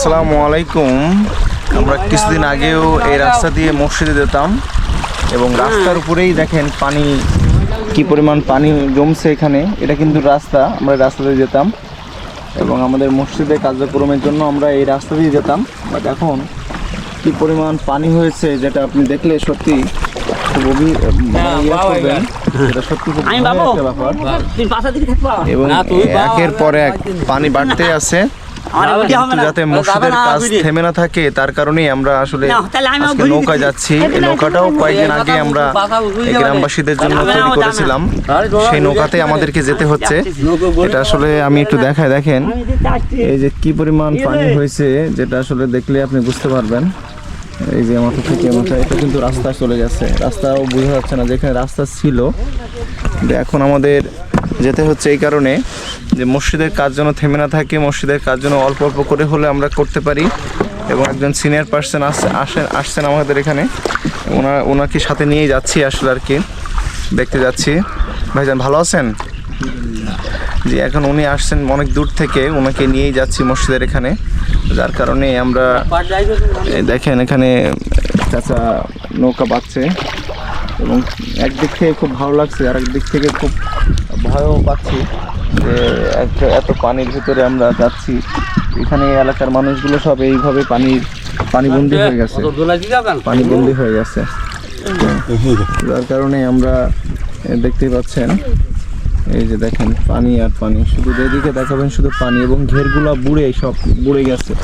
আসসালামু আলাইকুম। আমরা কিছুদিন আগেও এই রাস্তা দিয়ে মসজিদে যেতাম এবং রাস্তার উপরেই দেখেন পানি কি পরিমাণ পানি জমছে এখানে। এটা কিন্তু রাস্তা আমরা রাস্তা দিয়ে যেতাম। এবং আমাদের মসজিদে কার্যক্রমের জন্য আমরা এই রাস্তা দিয়ে যেতাম। বাট এখন কি পরিমাণ পানি হয়েছে যেটা আপনি দেখলে সত্যি খুব অভি মানে ইয়ে দিকে থাকবা। এবং একের পর এক পানি বাড়তে আছে। যাতে মসজিদের কাজ থেমে না থাকে তার কারণেই আমরা আসলে না, তাহলে আমি আজকে বুঝি নৌকায় যাচ্ছি। এই নৌকাটাও কয়েকদিন আগে আমরা গ্রামবাসীদের জন্য তৈরি করেছিলাম। সেই নৌকাতে আমাদেরকে যেতে হচ্ছে। এটা আসলে আমি একটু দেখায় দেখেন। এই যে কি পরিমাণ পানি হয়েছে যেটা আসলে দেখলে আপনি বুঝতে পারবেন। এই যে মাথা থেকে মাথা এটা কিন্তু রাস্তা চলে গেছে রাস্তাও বোঝা যাচ্ছে না যেখানে রাস্তা ছিল। এখন আমাদের যেতে হচ্ছে এই কারণে। যে মসজিদের কাজ যেন থেমে না থাকে, মসজিদের কাজ যেন অল্প অল্প করে হলে আমরা করতে পারি। এবং একজন সিনিয়র পার্সন আসেন, আসছেন আমাদের এখানে। ওনার ওনাকে সাথে নিয়েই যাচ্ছি আসলে আর কি, দেখতে যাচ্ছি। ভাইজান, ভালো আছেন? জি, এখন উনি আসছেন অনেক দূর থেকে, ওনাকে নিয়েই যাচ্ছি মসজিদের এখানে। যার কারণে আমরা দেখেন এখানে চাচা নৌকা বাচ্ছে এবং একদিক থেকে খুব ভালো লাগছে আর একদিক থেকে খুব ভয়ও পাচ্ছি। যে এত- এত পানির ভিতরে আমরা যাচ্ছি। এখানে এলাকার মানুষগুলো সব এইভাবে পানির পানিবন্দি হয়ে গেছে? পানিবন্দি হয়ে গেছে। যার কারণে আমরা এ, দেখতেই পাচ্ছেন এই যে দেখেন পানি আর পানি। শুধু যেদিকে দেখাবেন শুধু পানি এবং ঘেরগুলো বুড়ে সব বুড়ে গেছে।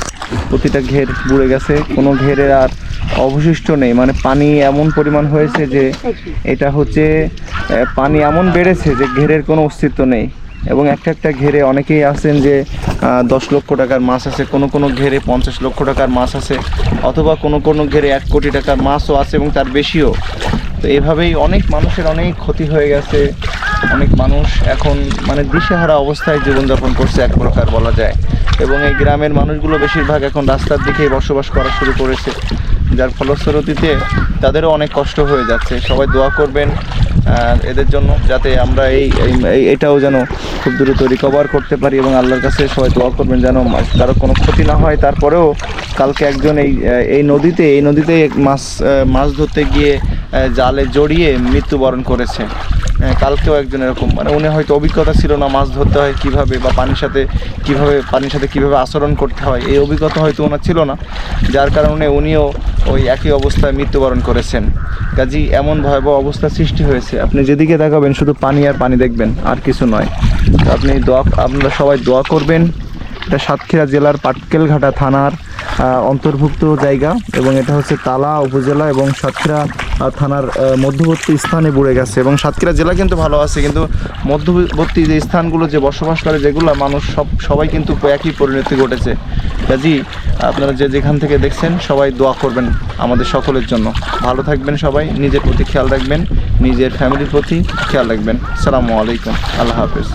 প্রতিটা ঘের বুড়ে গেছে। কোনো ঘেরের আর অবশিষ্ট নেই। মানে পানি এমন পরিমাণ হয়েছে যে এটা হচ্ছে পানি এমন বেড়েছে যে ঘেরের কোনো অস্তিত্ব নেই। এবং একটা একটা ঘেরে অনেকেই আছেন যে দশ লক্ষ টাকার মাছ আছে, কোনো কোনো ঘেরে পঞ্চাশ লক্ষ টাকার মাছ আছে, অথবা কোনো কোনো ঘেরে এক কোটি টাকার মাছও আছে এবং তার বেশিও। তো এভাবেই অনেক মানুষের অনেক ক্ষতি হয়ে গেছে, অনেক মানুষ এখন মানে দিশেহারা অবস্থায় জীবনযাপন করছে এক প্রকার বলা যায়। এবং এই গ্রামের মানুষগুলো বেশিরভাগ এখন রাস্তার দিকেই বসবাস করা শুরু করেছে। যার ফলশ্রুতিতে তাদেরও অনেক কষ্ট হয়ে যাচ্ছে। সবাই দোয়া করবেন এদের জন্য যাতে আমরা এই এটাও যেন খুব দ্রুত রিকভার করতে পারি এবং আল্লাহর কাছে সবাই দোয়া করবেন যেন কারও কোনো ক্ষতি না হয়। তারপরেও কালকে একজন এই এই নদীতে এই নদীতে মাছ মাছ ধরতে গিয়ে জালে জড়িয়ে মৃত্যুবরণ করেছে। কালকেও একজন এরকম মানে উনি হয়তো অভিজ্ঞতা ছিল না মাছ ধরতে হয় কীভাবে বা পানির সাথে কীভাবে, পানির সাথে কীভাবে আচরণ করতে হয়, এই অভিজ্ঞতা হয়তো ওনার ছিল না। যার কারণে উনিও ওই একই অবস্থায় মৃত্যুবরণ করেছেন। কাজী, এমন ভয়াবহ অবস্থা সৃষ্টি হয়েছে। আপনি যেদিকে দেখাবেন শুধু পানি আর পানি দেখবেন, আর কিছু নয়। তো আপনি দোয়া, আপনারা সবাই দোয়া করবেন। এটা সাতক্ষীরা জেলার পাটকেলঘাটা থানার অন্তর্ভুক্ত জায়গা এবং এটা হচ্ছে তালা উপজেলা এবং সাতক্ষীরা থানার মধ্যবর্তী স্থানে বুড়ে গেছে এবং সাতক্ষীরা জেলা কিন্তু ভালো আছে, কিন্তু মধ্যবর্তী যে স্থানগুলো যে বসবাস করে যেগুলো মানুষ সব, সবাই কিন্তু একই পরিণতি ঘটেছে। কাজী, আপনারা যে যেখান থেকে দেখছেন, সবাই দোয়া করবেন আমাদের সকলের জন্য। ভালো থাকবেন সবাই, নিজের প্রতি খেয়াল রাখবেন, নিজের ফ্যামিলির প্রতি খেয়াল রাখবেন। সালামু আলাইকুম, আল্লাহ হাফেজ।